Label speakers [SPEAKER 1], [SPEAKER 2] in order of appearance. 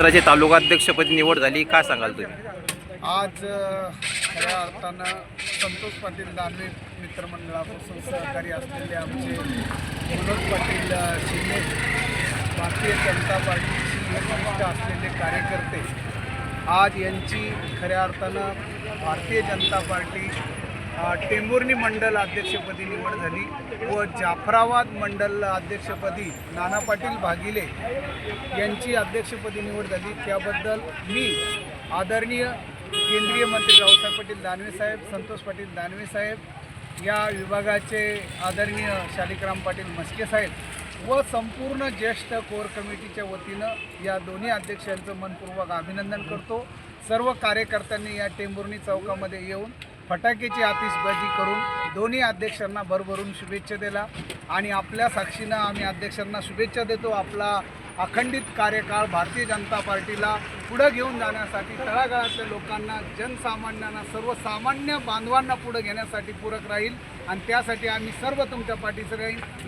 [SPEAKER 1] मित्राची तालुका अध्यक्षपदी निवड झाली काय सांगाल तुम्ही?
[SPEAKER 2] आज खऱ्या अर्थानं संतोष पाटील दानवे मित्रमंडळापासून सहकारी असलेले आमचे मनोज पाटील शिंदे भारतीय जनता पार्टीचे एकनिष्ठ असलेले कार्यकर्ते आज यांची खऱ्या अर्थानं भारतीय जनता पार्टी टेंभुर्णी मंडल अध्यक्षपदी निवड झाली व जाफराबाद मंडल अध्यक्षपदी नाना पाटील भागिले यांची अध्यक्षपदी निवड झाली. त्याबद्दल मी आदरणीय केंद्रीय मंत्री रावसाहेब पाटील दानवे साहेब संतोष पाटील दानवे साहेब या विभागाचे आदरणीय शालिकराम पाटील मस्के साहेब व संपूर्ण ज्येष्ठ कोर कमिटीच्या वतीनं या दोन्ही अध्यक्षांचं मनपूर्वक अभिनंदन करतो. सर्व कार्यकर्त्यांनी या टेंभुर्णी चौकामध्ये येऊन फटाक्याची आतिषबाजी करून दोन्ही अध्यक्षांना भरभरून शुभेच्छा दिला आणि आपल्या साक्षीनं आम्ही अध्यक्षांना शुभेच्छा देतो. आपला अखंडित कार्यकाळ भारतीय जनता पार्टीला पुढं घेऊन जाण्यासाठी तळागाळातल्या लोकांना जनसामान्यांना सर्वसामान्य बांधवांना पुढं घेण्यासाठी पूरक राहील. आणि त्यासाठी आम्ही सर्व तुमच्या पाठीचं राहील.